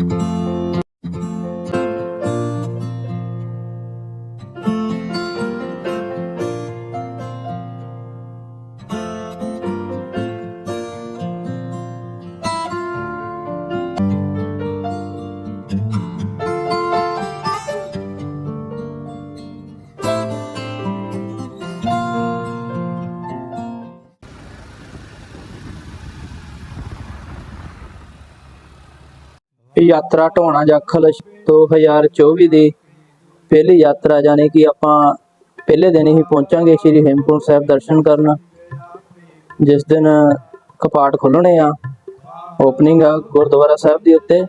Mm-hmm. ਯਾਤਰਾ ਢੋਣਾ ਜਾਖਲ 2024 ਦੀ ਪਹਿਲੀ ਯਾਤਰਾ, ਜਾਣੀ ਕਿ ਆਪਾਂ ਪਹਿਲੇ ਦਿਨ ਹੀ ਪਹੁੰਚਾਂਗੇ ਸ਼੍ਰੀ ਹੇਮਕੁੰਟ ਸਾਹਿਬ ਦਰਸ਼ਨ ਕਰਨ। ਜਿਸ ਦਿਨ ਕਪਾਟ ਖੁੱਲਣੇ ਆ ਓਪਨਿੰਗ ਆ ਗੁਰਦੁਆਰਾ ਸਾਹਿਬ ਦੀ ਉੱਤੇ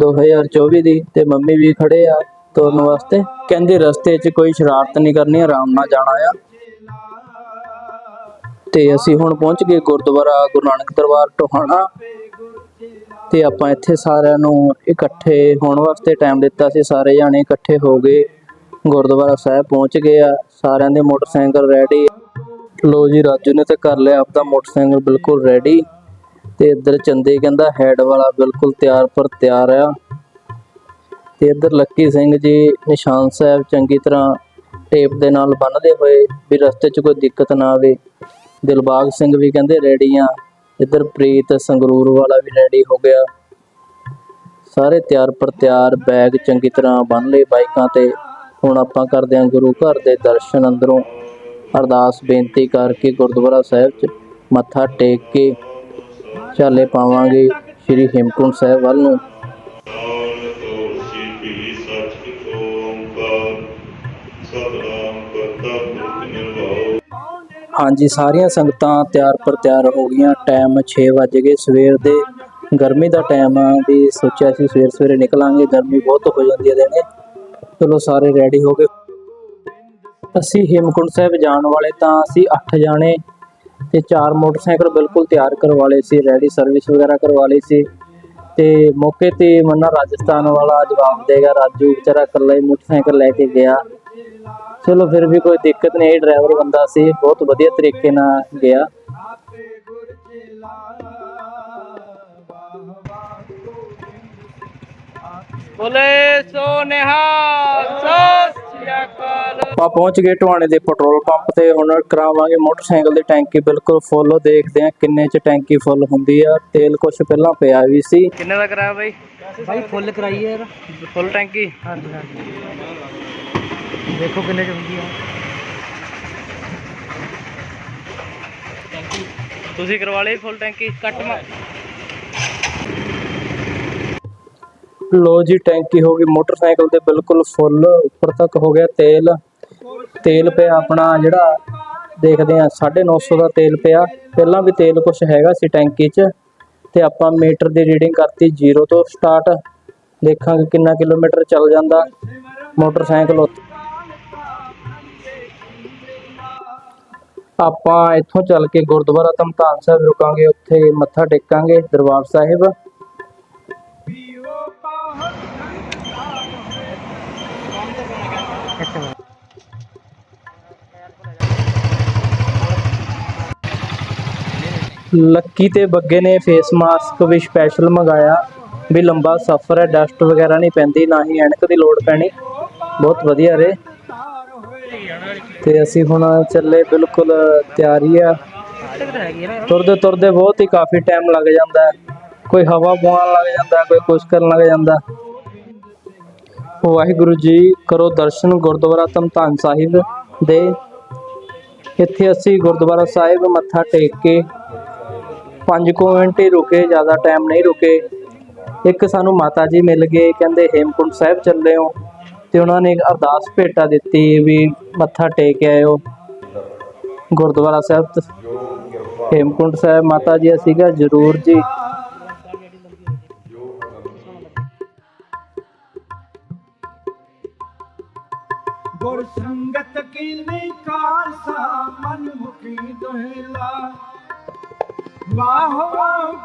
2024 ਦੀ, ਤੇ ਮੰਮੀ ਵੀ ਖੜੇ ਆ ਤੁਰਨ ਵਾਸਤੇ। ਕਹਿੰਦੇ ਰਸਤੇ 'ਚ ਕੋਈ ਸ਼ਰਾਰਤ ਨਹੀਂ ਕਰਨੀ, ਆਰਾਮ ਨਾਲ ਜਾਣਾ ਆ। ਤੇ ਅਸੀਂ ਹੁਣ ਪਹੁੰਚ ਗਏ ਗੁਰਦੁਆਰਾ ਗੁਰੂ ਨਾਨਕ ਦਰਬਾਰ ਟੋਹਾਣਾ ਤੇ ਆਪਾਂ ਇੱਥੇ ਸਾਰਿਆਂ ਨੂੰ ਇਕੱਠੇ ਹੋਣ ਵਾਸਤੇ ਟਾਈਮ ਦਿੱਤਾ ਸੀ, ਸਾਰੇ ਜਾਣੇ ਇਕੱਠੇ ਹੋ ਗਏ, ਗੁਰਦੁਆਰਾ ਸਾਹਿਬ ਪਹੁੰਚ ਗਏ ਆ, ਸਾਰਿਆਂ ਦੇ ਮੋਟਰਸਾਈਕਲ ਰੈਡੀ ਲੋ ਜੀ, ਰਾਜੂ ਨੇ ਤਾਂ ਕਰ ਲਿਆ ਆਪਦਾ ਮੋਟਰਸਾਈਕਲ ਬਿਲਕੁਲ ਰੈਡੀ ਤੇ ਇੱਧਰ ਚੰਦੇ ਕਹਿੰਦਾ ਹੈਡ ਵਾਲਾ ਬਿਲਕੁਲ ਤਿਆਰ ਪਰ ਤਿਆਰ ਆ। ਤੇ ਇੱਧਰ ਲੱਕੀ ਸਿੰਘ ਜੀ, ਨਿਸ਼ਾਨ ਸਾਹਿਬ ਚੰਗੀ ਤਰ੍ਹਾਂ ਟੇਪ ਦੇ ਨਾਲ ਬੰਨ੍ਹਦੇ ਹੋਏ ਵੀ ਰਸਤੇ 'ਚ ਕੋਈ ਦਿੱਕਤ ਨਾ ਆਵੇ। ਦਿਲਬਾਗ ਸਿੰਘ ਵੀ ਕਹਿੰਦੇ ਰੈਡੀ ਆ। ਇੱਧਰ ਪ੍ਰੀਤ ਸੰਗਰੂਰ ਵਾਲਾ ਵੀ ਰੈਡੀ ਹੋ ਗਿਆ। ਸਾਰੇ ਤਿਆਰ ਪਰ ਤਿਆਰ ਬੈਗ ਚੰਗੀ ਤਰ੍ਹਾਂ ਬੰਨ ਲਏ ਬਾਈਕਾਂ ਤੇ। ਹੁਣ ਆਪਾਂ ਕਰਦੇ ਹਾਂ ਗੁਰੂ ਘਰ ਦੇ ਦਰਸ਼ਨ ਅੰਦਰੋਂ। ਅਰਦਾਸ ਬੇਨਤੀ ਕਰਕੇ ਗੁਰਦੁਆਰਾ ਸਾਹਿਬ 'ਚ ਮੱਥਾ ਟੇਕ ਕੇ ਚਾਲੇ ਪਾਵਾਂਗੇ ਸ੍ਰੀ ਹੇਮਕੁੰਟ ਸਾਹਿਬ ਵੱਲ ਨੂੰ। ਤੋਸੀ ਹਾਂਜੀ, ਸਾਰੀਆਂ ਸੰਗਤਾਂ ਤਿਆਰ ਪਰ ਤਿਆਰ ਹੋ ਗਈਆਂ। ਟਾਈਮ 6 ਵਜ ਗਏ। ਸਵੇਰ ਦੇ, ਗਰਮੀ ਦਾ ਟਾਈਮ ਆ, ਵੀ ਸੋਚਿਆ ਸੀ ਸਵੇਰ ਸਵੇਰੇ ਨਿਕਲਾਂਗੇ। ਗਰਮੀ ਬਹੁਤ ਹੋ ਜਾਂਦੀ ਹੈ ਦਿਨੇ। ਚਲੋ, ਸਾਰੇ ਰੈਡੀ ਹੋ ਗਏ। ਅਸੀਂ ਹੇਮਕੁੰਟ ਸਾਹਿਬ ਜਾਣ ਵਾਲੇ ਤਾਂ ਅਸੀਂ 8 ਜਾਣੇ ਤੇ ਚਾਰ ਮੋਟਰਸਾਈਕਲ ਬਿਲਕੁਲ ਤਿਆਰ ਕਰਵਾ ਲਏ ਸੀ। ਰੈਡੀ ਸਰਵਿਸ ਵਗੈਰਾ ਕਰਵਾ ਲਈ ਸੀ। ਤੇ ਮੌਕੇ ਤੇ ਮੰਨਾ ਰਾਜਸਥਾਨ ਵਾਲਾ ਜਵਾਬ ਦੇਗਾ। ਰਾਜੂ ਵਿਚਾਰਾ ਇਕੱਲਾ ਹੀ ਮੋਟਰਸਾਈਕਲ ਲੈ ਕੇ ਗਿਆ। ਚਲੋ ਫਿਰ ਵੀ ਕੋਈ ਦਿੱਕਤ ਨਹੀਂ ਡਰਾਈਵਰ ਬੰਦਾ ਸੀ ਬਹੁਤ ਵਧੀਆ ਤਰੀਕੇ ਨਾਲ ਗਿਆ। ਬੋਲੇ ਸੋ ਨਿਹਾਲ ਸਤਿ ਆਪਾਂ ਪਹੁੰਚ ਗਏ ਟਵਾਣੇ ਦੇ ਪੈਟਰੋਲ ਪੰਪ ਤੇ ਹੁਣ ਕਰਾਵਾਂਗੇ ਮੋਟਰਸਾਈਕਲ ਦੀ ਟੈਂਕੀ ਬਿਲਕੁਲ ਫੁੱਲ ਦੇਖਦੇ ਆ ਕਿੰਨੇ ਚ ਟੈਂਕੀ ਫੁੱਲ ਹੁੰਦੀ ਆ। ਤੇਲ ਕੁਛ ਪਹਿਲਾਂ ਪਿਆ ਵੀ ਸੀ। ਕਿੰਨੇ ਦਾ ਕਰਾਇਆ ਬਾਈ? ਭਾਈ ਫੁੱਲ ਕਰਾਈਏ ਯਾਰ। ਫੁੱਲ ਟੈਂਕੀ? ਹਾਂਜੀ ਹਾਂਜੀ। ਦੇਖੋ ਕਿੰਨੇ ਚ ਹੁੰਦੀ ਆ। ਤੁਸੀਂ ਕਰਵਾ ਲਈ ਫੁੱਲ ਟੈਂਕੀ ਕੱਟ ਮਾ ਲੋ ਜੀ ਟੈਂਕੀ ਹੋ ਗਈ। ਮੋਟਰਸਾਈਕਲ ਤੇ ਬਿਲਕੁਲ ਫੁੱਲ ਉੱਪਰ ਤੱਕ ਹੋ ਗਿਆ ਤੇਲ। ਤੇਲ ਪਿਆ ਆਪਣਾ ਜਿਹੜਾ ਦੇਖਦੇ ਆ 950 ਦਾ ਤੇਲ ਪਿਆ। ਪਹਿਲਾਂ ਵੀ ਤੇਲ ਕੁਛ ਹੈਗਾ ਸੀ ਟੈਂਕੀ 'ਚ। ਤੇ ਆਪਾਂ ਮੀਟਰ ਦੀ ਰੀਡਿੰਗ ਕਰਤੀ 0 ਤੋਂ ਸਟਾਰਟ ਦੇਖਾਂਗੇ ਕਿੰਨਾ ਕਿਲੋਮੀਟਰ ਚੱਲ ਜਾਂਦਾ ਮੋਟਰਸਾਈਕਲ ਉੱਥੇ। ਆਪਾਂ ਇੱਥੋਂ ਚੱਲ ਕੇ ਗੁਰਦੁਆਰਾ ਧਮਤਾਨ ਸਾਹਿਬ ਰੁਕਾਂਗੇ, ਉੱਥੇ ਮੱਥਾ ਟੇਕਾਂਗੇ ਦਰਬਾਰ ਸਾਹਿਬ। ਲੱਕੀ ਤੇ ਬੱਗੇ ਨੇ ਫੇਸ ਮਾਸਕ ਵੀ ਸਪੈਸ਼ਲ ਮੰਗਾਇਆ। ਵੀ ਲੰਬਾ ਸਫ਼ਰ ਹੈ ਡਸਟ ਵਗੈਰਾ ਨਹੀਂ ਪੈਂਦੀ, ਨਾ ਹੀ ਐਨਕ ਦੀ ਲੋੜ ਪੈਣੀ। ਬਹੁਤ ਵਧੀਆ ਰਹੇ ਤੇ ਅਸੀਂ ਹੁਣ ਚੱਲੇ ਬਿਲਕੁਲ ਤਿਆਰੀ ਆ। ਤੁਰਦੇ ਤੁਰਦੇ ਬਹੁਤ ਹੀ ਕਾਫੀ ਟਾਈਮ ਲੱਗ ਜਾਂਦਾ ਕੋਈ ਹਵਾ ਪਵਾਉਣ ਲੱਗ ਜਾਂਦਾ, ਕੋਈ ਕੁਛ ਕਰਨ ਲੱਗ ਜਾਂਦਾ। ਵਾਹਿਗੁਰੂ ਜੀ ਕਰੋ ਦਰਸ਼ਨ ਗੁਰਦੁਆਰਾ ਧਮਤਾਨ ਸਾਹਿਬ ਦੇ। ਇੱਥੇ ਅਸੀਂ ਗੁਰਦੁਆਰਾ ਸਾਹਿਬ ਮੱਥਾ ਟੇਕ ਕੇ 5 ਮਿੰਟ ਹੀ ਰੁਕੇ, ਜ਼ਿਆਦਾ ਟਾਈਮ ਨਹੀਂ ਰੁਕੇ। ਇੱਕ ਸਾਨੂੰ ਮਾਤਾ ਜੀ ਮਿਲ ਗਏ, ਕਹਿੰਦੇ ਹੇਮਕੁੰਟ ਸਾਹਿਬ ਚੱਲੇ ਹੋ। ਤੇ ਉਹਨਾਂ ਨੇ ਅਰਦਾਸ ਭੇਟਾ ਦਿੱਤੀ ਵੀ ਮੱਥਾ ਟੇਕ ਆਇਓ। ਗੁਰਦੁਆਰਾ ਸਾਹਿਬ ਹੇਮਕੁੰਟ ਸਾਹਿਬ ਮਾਤਾ ਜੀ ਸੀਗਾ ਜ਼ਰੂਰ ਜੀ। ਗੁਰ ਸੰਗਤ ਕੀਨੀ ਕਾਰਸਾ ਮਨ ਮੁਖੀ ਦੁਹਿਲਾ ਵਾਹ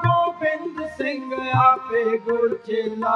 ਗੋਬਿੰਦ ਸਿੰਘ, ਆਪੇ ਗੁਰ ਚੇਲਾ।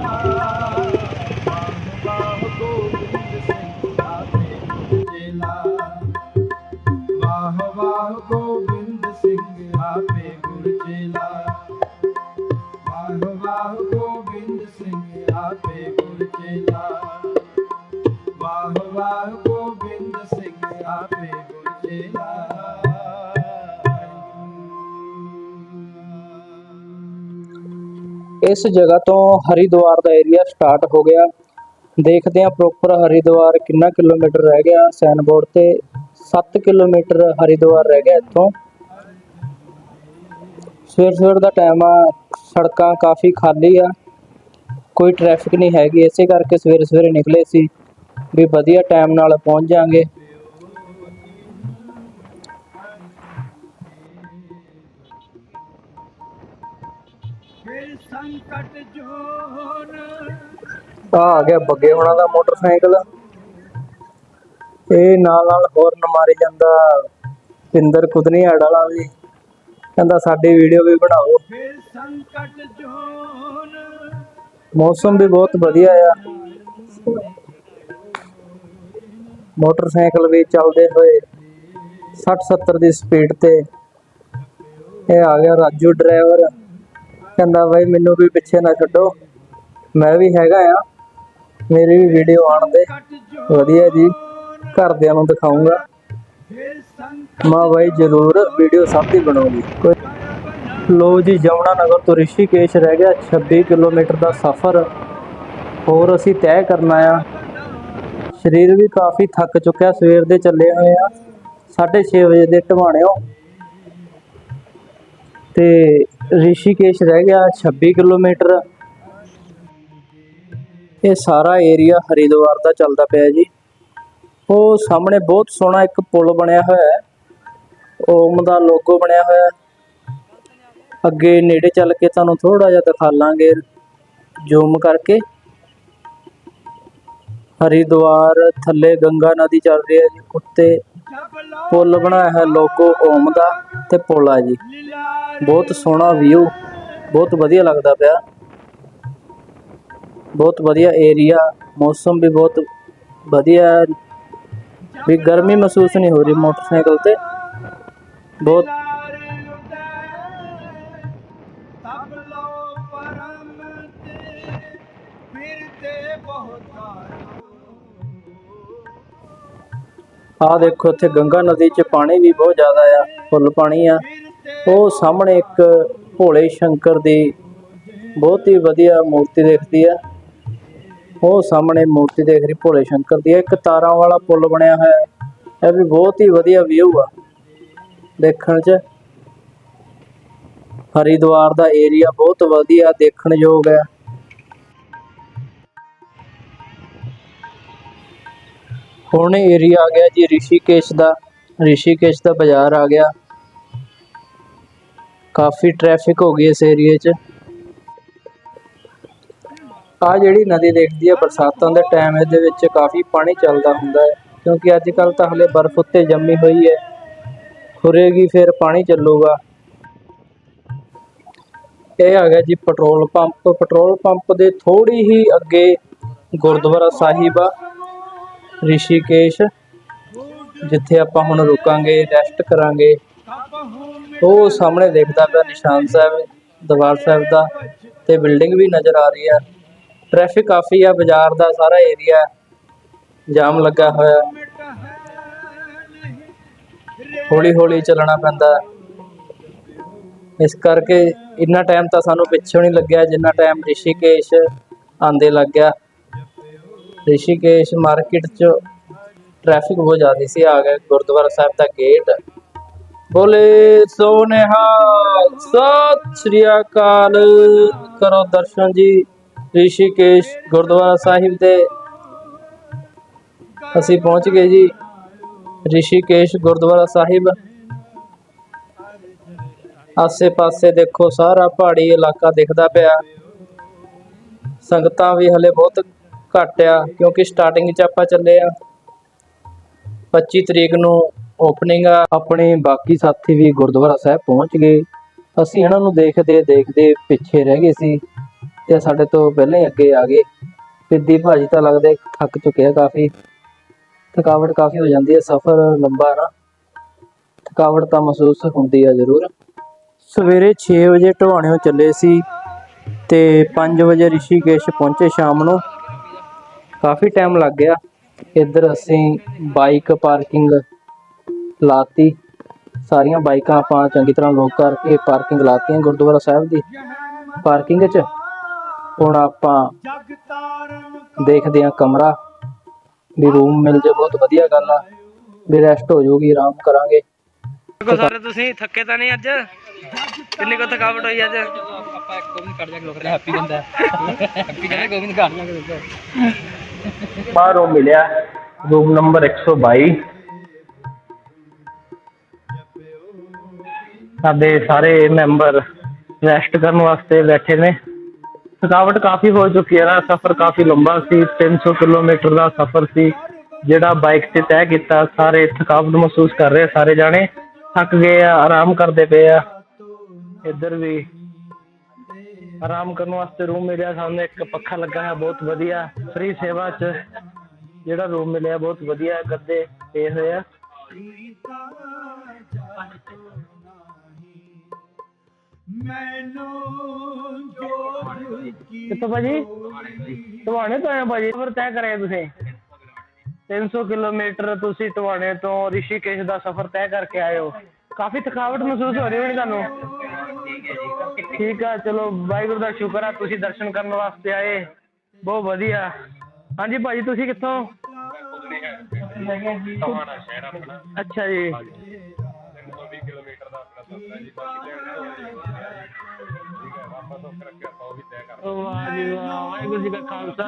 ਆਪੇ ਗੁਰ ਇਸ ਜਗ੍ਹਾ ਤੋਂ ਹਰਿਦੁਆਰ ਦਾ ਏਰੀਆ ਸਟਾਰਟ ਹੋ ਗਿਆ। ਦੇਖਦੇ ਹਾਂ ਪ੍ਰੋਪਰ ਹਰਿਦੁਆਰ ਕਿੰਨਾ ਕਿਲੋਮੀਟਰ ਰਹਿ ਗਿਆ। ਸਾਈਨ ਬੋਰਡ ਤੇ 7 ਕਿਲੋਮੀਟਰ ਹਰਿਦੁਆਰ ਰਹਿ ਗਿਆ ਇੱਥੋਂ। ਸਵੇਰ ਸਵੇਰ ਦਾ ਟਾਈਮ ਆ, ਸੜਕਾਂ ਕਾਫੀ ਖਾਲੀ ਆ। ਕੋਈ ਟ੍ਰੈਫਿਕ ਨਹੀਂ ਹੈਗੀ। ਇਸੇ ਕਰਕੇ ਸਵੇਰੇ ਸਵੇਰੇ ਨਿਕਲੇ ਸੀ ਵੀ ਵਧੀਆ ਟਾਈਮ ਨਾਲ ਪਹੁੰਚ ਜਾਾਂਗੇ। ਸੰਕਟ ਜੋਨ। ਆ ਆ ਗਿਆ ਬੱਗੇ ਹੋਣਾ ਦਾ ਮੋਟਰਸਾਈਕਲ। ਇਹ ਨਾਲ ਨਾਲ ਹੋਰਨ ਮਾਰੀ ਜਾਂਦਾ ਪਿੰਦਰ ਕੁਦਨੀ ਆੜ ਵਾਲਾ ਵੀ। ਕਹਿੰਦਾ ਸਾਡੀ ਵੀਡੀਓ ਵੀ ਬਣਾਓ। ਫਿਰ ਸੰਕਟ ਜੋਨ। ਮੌਸਮ ਵੀ ਬਹੁਤ ਵਧੀਆ ਆ। ਮੋਟਰਸਾਈਕਲ ਵੀ ਚੱਲਦੇ ਹੋਏ 60 70 ਦੀ ਸਪੀਡ ਤੇ। ਇਹ ਆ ਗਿਆ ਰਾਜੂ ਡਰਾਈਵਰ ਕਹਿੰਦਾ ਬਾਈ, ਮੈਨੂੰ ਵੀ ਪਿੱਛੇ ਨਾ ਛੱਡੋ। ਮੈਂ ਵੀ ਹੈਗਾ ਆ। ਮੇਰੀ ਵੀ ਵੀਡੀਓ ਆਣ ਦੇ। ਵਧੀਆ ਜੀ। ਘਰਦਿਆਂ ਨੂੰ ਦਿਖਾਉਂਗਾ ਮਾਂ ਬਾਈ, ਜ਼ਰੂਰ ਵੀਡੀਓ ਸਭ ਦੀ ਬਣਾਉਗੀ। ਲੋ ਜੀ, ਜਮਨਾ ਨਗਰ ਤੋਂ ਰਿਸ਼ੀਕੇਸ਼ ਰਹਿ ਗਿਆ। 26 ਕਿਲੋਮੀਟਰ ਦਾ ਸਫ਼ਰ। ਹੋਰ ਅਸੀਂ ਤੈਅ ਕਰਨਾ ਆ। ਸਰੀਰ ਵੀ ਕਾਫੀ ਥੱਕ ਚੁੱਕਿਆ। ਸਵੇਰ ਦੇ ਚੱਲੇ ਹੋਏ ਆ। 6:30 ਵਜੇ ਦੇ ਢਵਾਣਿਓ ਤੇ ਰਿਸ਼ੀਕੇਸ਼ ਰਹਿ ਗਿਆ 26 ਕਿਲੋਮੀਟਰ। ਇਹ ਸਾਰਾ ਏਰੀਆ ਹਰਿਦੁਆਰ ਦਾ ਚੱਲਦਾ ਪਿਆ ਜੀ। ਉਹ ਸਾਹਮਣੇ ਬਹੁਤ ਸੋਹਣਾ ਇੱਕ ਪੁਲ ਬਣਿਆ ਹੋਇਆ ਹੈ। ਓਮ ਦਾ ਲੋਗੋ ਬਣਿਆ ਹੋਇਆ ਹੈ। ਅੱਗੇ ਨੇੜੇ ਚੱਲ ਕੇ ਤੁਹਾਨੂੰ ਥੋੜਾ ਜਿਹਾ ਦਿਖਾ ਲਾਂਗੇ ਜ਼ੂਮ ਕਰਕੇ। ਹਰਿਦੁਆਰ ਥੱਲੇ ਗੰਗਾ ਨਦੀ ਚੱਲ ਰਹੀ ਹੈ ਜੀ, ਉੱਤੇ ਪੁਲ ਬਣਾਇਆ ਹੈ ਲੋਗੋ ਓਮ ਦਾ ਤੇ ਪੁਲ ਆ ਜੀ। ਬਹੁਤ ਸੋਹਣਾ ਵਿਊ ਬਹੁਤ ਵਧੀਆ ਲੱਗਦਾ ਪਿਆ। ਬਹੁਤ ਵਧੀਆ ਏਰੀਆ ਮੌਸਮ ਵੀ ਬਹੁਤ ਵਧੀਆ ਹੈ। ਵੀ ਗਰਮੀ ਮਹਿਸੂਸ ਨਹੀਂ ਹੋ ਰਹੀ ਮੋਟਰਸਾਈਕਲ ਤੇ। ਬਹੁਤ ਆ ਦੇਖੋ ਇੱਥੇ ਗੰਗਾ ਨਦੀ 'ਚ ਪਾਣੀ ਵੀ ਬਹੁਤ ਜ਼ਿਆਦਾ ਆ, ਫੁੱਲ ਪਾਣੀ ਆ। ਉਹ ਸਾਹਮਣੇ ਇੱਕ ਭੋਲੇ ਸ਼ੰਕਰ ਦੀ ਬਹੁਤ ਹੀ ਵਧੀਆ ਮੂਰਤੀ ਦਿਖਦੀ ਆ। ਉਹ ਸਾਹਮਣੇ ਮੂਰਤੀ ਦੇਖ ਰਹੀ ਭੋਲੇ ਸ਼ੰਕਰ ਦੀ ਇੱਕ ਤਾਰਾਂ ਵਾਲਾ ਪੁਲ ਬਣਿਆ ਹੋਇਆ ਹੈ। ਇਹ ਵੀ ਬਹੁਤ ਹੀ ਵਧੀਆ ਵਿਊ ਆ ਦੇਖਣ 'ਚ। ਹਰਿਦੁਆਰ ਦਾ ਏਰੀਆ ਬਹੁਤ ਵਧੀਆ, ਦੇਖਣ ਯੋਗ ਹੈ ਹੁਣ ਏਰੀਆ ਆ ਗਿਆ ਜੀ, ਰਿਸ਼ੀਕੇਸ਼ ਦਾ ਰਿਸ਼ੀਕੇਸ਼ ਦਾ ਬਾਜ਼ਾਰ ਆ ਗਿਆ। ਕਾਫੀ ਟ੍ਰੈਫਿਕ ਹੋ ਗਈ ਇਸ ਏਰੀਏ 'ਚ। ਆ ਜਿਹੜੀ ਨਦੀ ਦੇਖਦੀ ਹੈ ਬਰਸਾਤਾਂ ਦੇ ਟਾਈਮ ਇਹਦੇ ਵਿੱਚ ਕਾਫੀ ਪਾਣੀ ਚੱਲਦਾ ਹੁੰਦਾ ਹੈ, ਕਿਉਂਕਿ ਅੱਜ ਕੱਲ ਤਾਂ ਹਲੇ ਬਰਫ਼ ਉੱਤੇ ਜੰਮੀ ਹੋਈ ਹੈ। ਖੁਰੇਗੀ ਫਿਰ ਪਾਣੀ ਚੱਲੂਗਾ। ਇਹ ਆ ਗਿਆ ਜੀ ਪੈਟਰੋਲ ਪੰਪ ਪੈਟਰੋਲ ਪੰਪ ਦੇ ਥੋੜੀ ਹੀ ਅੱਗੇ ਗੁਰਦੁਆਰਾ ਸਾਹਿਬ ਆ। ਰਿਸ਼ੀਕੇਸ਼, ਜਿੱਥੇ ਆਪਾਂ ਹੁਣ ਰੁਕਾਂਗੇ ਰੈਸਟ ਕਰਾਂਗੇ। ਉਹ ਸਾਹਮਣੇ ਦੇਖਦਾ ਪਿਆ ਨਿਸ਼ਾਨ ਸਾਹਿਬ, ਦਰਬਾਰ ਸਾਹਿਬ ਦਾ, ਤੇ ਬਿਲਡਿੰਗ ਵੀ ਨਜ਼ਰ ਆ ਰਹੀ ਹੈ। ਟ੍ਰੈਫਿਕ ਕਾਫੀ ਆ, ਬਾਜ਼ਾਰ ਦਾ ਸਾਰਾ ਏਰੀਆ ਜਾਮ ਲੱਗਾ ਹੋਇਆ। ਹੌਲੀ ਹੌਲੀ ਚੱਲਣਾ ਪੈਂਦਾ ਇਸ ਕਰਕੇ ਇੰਨਾ ਟਾਈਮ ਤਾਂ ਸਾਨੂੰ ਪਿੱਛੋਂ ਨਹੀਂ ਲੱਗਿਆ, ਜਿੰਨਾ ਟਾਈਮ ਰਿਸ਼ੀਕੇਸ਼ ਆਂਦੇ ਲੱਗ ਗਿਆ ਰਿਸ਼ੀਕੇਸ਼ ਮਾਰਕੀਟ 'ਚ ਟ੍ਰੈਫਿਕ ਬਹੁਤ ਜ਼ਿਆਦਾ ਸੀ, ਆ ਗਿਆ ਗੁਰਦੁਆਰਾ ਸਾਹਿਬ ਦਾ ਗੇਟ ਬੋਲੇ ਸੋਨੇਹਾ ਸਤਿ ਸ੍ਰੀ ਅਕਾਲ। ਕਰੋ ਦਰਸ਼ਨ ਜੀ, ਰਿਸ਼ੀਕੇਸ਼ ਗੁਰਦੁਆਰਾ ਸਾਹਿਬ ਦੇ। ਅਸੀਂ ਪਹੁੰਚ ਗਏ ਜੀ, ਰਿਸ਼ੀਕੇਸ਼ ਗੁਰਦੁਆਰਾ ਸਾਹਿਬ। ਆਸੇ-ਪਾਸੇ ਦੇਖੋ, ਸਾਰਾ ਪਹਾੜੀ ਇਲਾਕਾ ਦਿਖਦਾ ਪਿਆ। ਸੰਗਤਾਂ ਵੀ ਹਲੇ ਬਹੁਤ ਘੱਟ ਆ, ਕਿਉਂਕਿ ਸਟਾਰਟਿੰਗ 'ਚ ਆਪਾਂ ਚੱਲੇ ਆ। 25 ਤਰੀਕ ਨੂੰ ਓਪਨਿੰਗ ਆ। ਆਪਣੇ ਬਾਕੀ ਸਾਥੀ ਵੀ ਗੁਰਦੁਆਰਾ ਸਾਹਿਬ ਪਹੁੰਚ ਗਏ। ਅਸੀਂ ਇਹਨਾਂ ਨੂੰ ਦੇਖਦੇ ਦੇਖਦੇ ਪਿੱਛੇ ਰਹਿ ਗਏ ਸੀ ਤੇ ਸਾਡੇ ਤੋਂ ਪਹਿਲਾਂ ਹੀ ਅੱਗੇ ਆ ਗਏ। ਸਿੱਧੀ ਭਾਜੀ ਤਾਂ ਲੱਗਦਾ ਥੱਕ ਚੁੱਕਿਆ ਕਾਫੀ। ਥਕਾਵਟ ਕਾਫੀ ਹੋ ਜਾਂਦੀ ਹੈ ਸਫ਼ਰ ਲੰਬਾ ਨਾ। ਥਕਾਵਟ ਤਾਂ ਮਹਿਸੂਸ ਹੁੰਦੀ ਆ ਜ਼ਰੂਰ। ਸਵੇਰੇ 6 ਵਜੇ ਢਵਾਣਿਓਂ ਚੱਲੇ ਸੀ ਤੇ 5 ਵਜੇ ਰਿਸ਼ੀਕੇਸ਼ ਪਹੁੰਚੇ ਸ਼ਾਮ ਨੂੰ। ਕਾਫੀ ਟਾਈਮ ਲੱਗ ਗਿਆ। ਇੱਧਰ ਅਸੀਂ ਬਾਈਕ ਪਾਰਕਿੰਗ ਲਾਤੀ। ਸਾਰੀਆਂ ਬਾਈਕਾਂ ਆਪਾਂ ਚੰਗੀ ਤਰ੍ਹਾਂ ਲੋਕ ਕਰਕੇ ਪਾਰਕਿੰਗ ਲਾਤੀਆਂ ਗੁਰਦੁਆਰਾ ਸਾਹਿਬ ਦੀ। ਪਾਰਕਿੰਗ 'ਚ ਹੁਣ ਆਪਾਂ ਦੇਖਦੇ ਹਾਂ ਕਮਰਾ। ਵੀ ਰੂਮ ਮਿਲ ਜੇ ਬਹੁਤ ਵਧੀਆ ਗੱਲ ਆ। ਵੀ ਰੈਸਟ ਹੋ ਜਾਊਗੀ ਆਰਾਮ ਕਰਾਂਗੇ। ਕੋ ਸਾਰੇ ਤੁਸੀਂ ਥੱਕੇ ਤਾਂ ਨਹੀਂ ਅੱਜ? ਕਿੰਨੀ ਕੋ ਥਕਾਵਟ ਹੋਈ ਅੱਜ? ਆਪਾਂ ਇੱਕ ਗੋਬਿੰਦ ਕੱਢ ਜਾ ਲੋਕ ਹੈਪੀ ਕਹਿੰਦਾ ਹੈਪੀ ਕਹਿੰਦਾ ਗੋਬਿੰਦ ਕੱਢ ਜਾ ਬਾਹਰ ਰੂਮ ਮਿਲਿਆ ਰੂਮ ਨੰਬਰ 122 ਸਾਡੇ ਸਾਰੇ ਮੈਂਬਰ ਰੈਸਟ ਕਰਨ ਵਾਸਤੇ ਬੈਠੇ ਨੇ। ਥਕਾਵਟ ਕਾਫੀ ਹੋ ਚੁੱਕੀ ਹੈ ਨਾ, ਸਫ਼ਰ ਕਾਫੀ ਲੰਬਾ ਸੀ 300 ਕਿਲੋਮੀਟਰ ਦਾ ਸਫ਼ਰ ਸੀ, ਜਿਹੜਾ ਬਾਈਕ ਤੇ ਤੈਅ ਕੀਤਾ, ਸਾਰੇ ਥਕਾਵਟ ਮਹਿਸੂਸ ਕਰ ਰਹੇ ਸਾਰੇ ਜਾਣੇ। ਥੱਕ ਗਏ ਆ, ਆਰਾਮ ਕਰਦੇ ਪਏ ਆ। ਇੱਧਰ ਵੀ ਆਰਾਮ ਕਰਨ ਵਾਸਤੇ ਰੂਮ ਮਿਲਿਆ ਸਾਨੂੰ ਇੱਕ ਪੱਖਾ ਲੱਗਾ ਹੈ ਬਹੁਤ ਵਧੀਆ। ਫ੍ਰੀ ਸੇਵਾ ਚ ਜਿਹੜਾ ਰੂਮ ਮਿਲਿਆ, ਬਹੁਤ ਵਧੀਆ, ਗੱਦੇ ਪਏ ਹੋਏ ਆ। ਮੈਨੂੰ ਜੋ ਕੀ ਕਿੱਥੋਂ ਭਾਜੀ? ਟਵਾਣੇ ਤੋਂ ਆਏ ਹੋ ਭਾਜੀ? ਸਫ਼ਰ ਤੈਅ ਕਰਿਆ ਤੁਸੀਂ? 300 ਕਿਲੋਮੀਟਰ ਤੁਸੀਂ ਟਵਾਣੇ ਤੋਂ, ਰਿਸ਼ੀਕੇਸ਼ ਦਾ ਸਫ਼ਰ ਤੈਅ ਕਰਕੇ ਆਏ ਹੋ। ਕਾਫੀ ਥਕਾਵਟ ਮਹਿਸੂਸ ਹੋ ਰਹੀ ਹੋਣੀ ਤੁਹਾਨੂੰ? ਠੀਕ ਆ, ਚਲੋ, ਵਾਹਿਗੁਰੂ ਦਾ ਸ਼ੁਕਰ ਆ, ਤੁਸੀਂ ਦਰਸ਼ਨ ਕਰਨ ਵਾਸਤੇ ਆਏ। ਬਹੁਤ ਵਧੀਆ। ਹਾਂਜੀ ਭਾਜੀ, ਤੁਸੀਂ ਕਿੱਥੋਂ? ਅੱਛਾ ਜੀ। ਵਾਹ ਜੀ ਵਾਹ ਵਾਹਿਗੁਰੂ ਜੀ ਕਾ ਖਾਲਸਾ,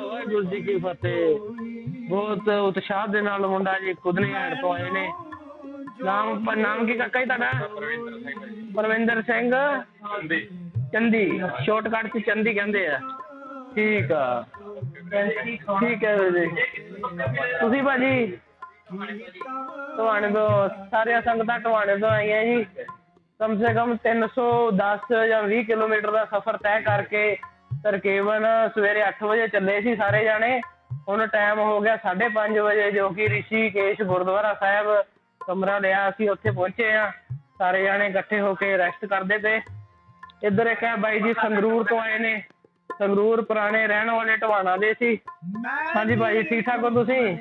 ਵਾਹਿਗੁਰੂ ਜੀ ਕੀ ਫਤਿਹ। ਬਹੁਤ ਉਤਸ਼ਾਹ ਦੇ ਨਾਲ ਮੁੰਡਾ ਜੀ ਕੁਦਨੀ ਹੈਡ ਤੋਂ ਆਏ ਨੇ। ਨਾਮ ਪ- ਨਾਮ ਕੀ ਕਾਕਾ ਜੀ ਤੁਹਾਡਾ? ਪਰਵਿੰਦਰ ਸਿੰਘ। ਚੰਦੀ। ਚੰਦੀ। ਸ਼ਾਰਟਕਟ ਚ ਚੰਦੀ ਕਹਿੰਦੇ ਆ। ਠੀਕ ਆ। ਠੀਕ ਹੈ ਵੀਰ ਜੀ। ਤੁਸੀਂ ਭਾਜੀ? ਟਵਾਣੇ ਤੋਂ ਸਾਰੀਆਂ ਸੰਗਤਾਂ ਟਵਾਣੇ ਤੋਂ ਆਈਆਂ ਜੀ। ਕਮ ਸੇ ਕਮ 310 ਜਾਂ 20 ਕਿਲੋਮੀਟਰ ਦਾ ਸਫ਼ਰ ਤੈਅ ਕਰਕੇ ਤਕਰੀਬਨ ਸਵੇਰੇ 8 ਵਜੇ ਚੱਲੇ ਸੀ ਸਾਰੇ ਜਾਣੇ। ਹੁਣ ਟਾਈਮ ਹੋ ਗਿਆ 5:30 ਵਜੇ ਜੋ ਕਿ ਰਿਸ਼ੀਕੇਸ਼ ਗੁਰਦੁਆਰਾ ਸਾਹਿਬ ਕਮਰਾ ਲਿਆ, ਅਸੀਂ ਉੱਥੇ ਪਹੁੰਚੇ ਆ ਸਾਰੇ ਜਾਣੇ ਇਕੱਠੇ ਹੋ ਕੇ ਰੈਸਟ ਕਰਦੇ ਪਏ। ਇੱਧਰ ਇੱਕ ਹੈ ਬਾਈ ਜੀ ਸੰਗਰੂਰ ਤੋਂ ਆਏ ਨੇ। ਸੰਗਰੂਰ ਪੁਰਾਣੇ ਰਹਿਣ ਵਾਲੇ ਟਵਾਣਾ ਦੇ ਸੀ। ਹਾਂਜੀ ਭਾਈ, ਠੀਕ ਠਾਕ ਹੋ ਤੁਸੀਂ?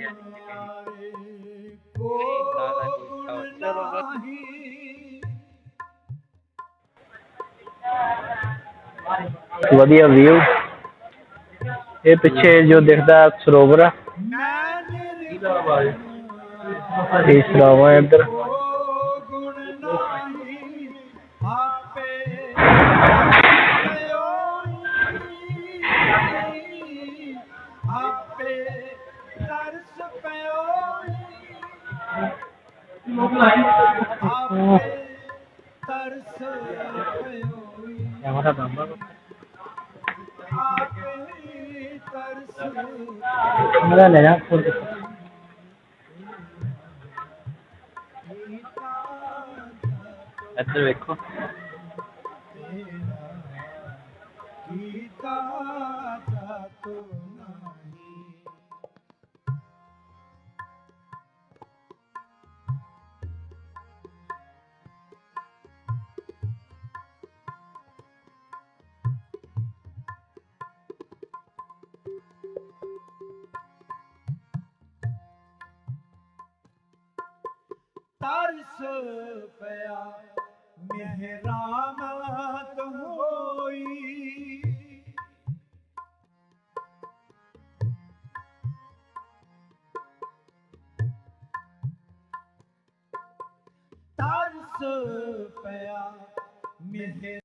ਵਧੀਆ ਵਿਊ ਇਹ ਪਿੱਛੇ ਜੋ ਦਿਖਦਾ ਸਰੋਵਰ ਆ। ਇਹ ਸਰਾਵਾਂ ਹੈ ਇੱਧਰ ਕੈਮਰਾ ਬੰਦ ਆਪੇ ਤਰਸ ਕੈਮਰਾ ਲੈ ਜਾ ਫੋਨ ਇੱਧਰ ਵੇਖੋ। ਕੀਤਾ ਜਾਤੋ ਨਹੀਂ ਤਰਸ ਪਿਆ। ਮਿਹਰਾਮਤ ਹੋਈ। ਤਰਸ ਪਿਆ ਮਿਹਰ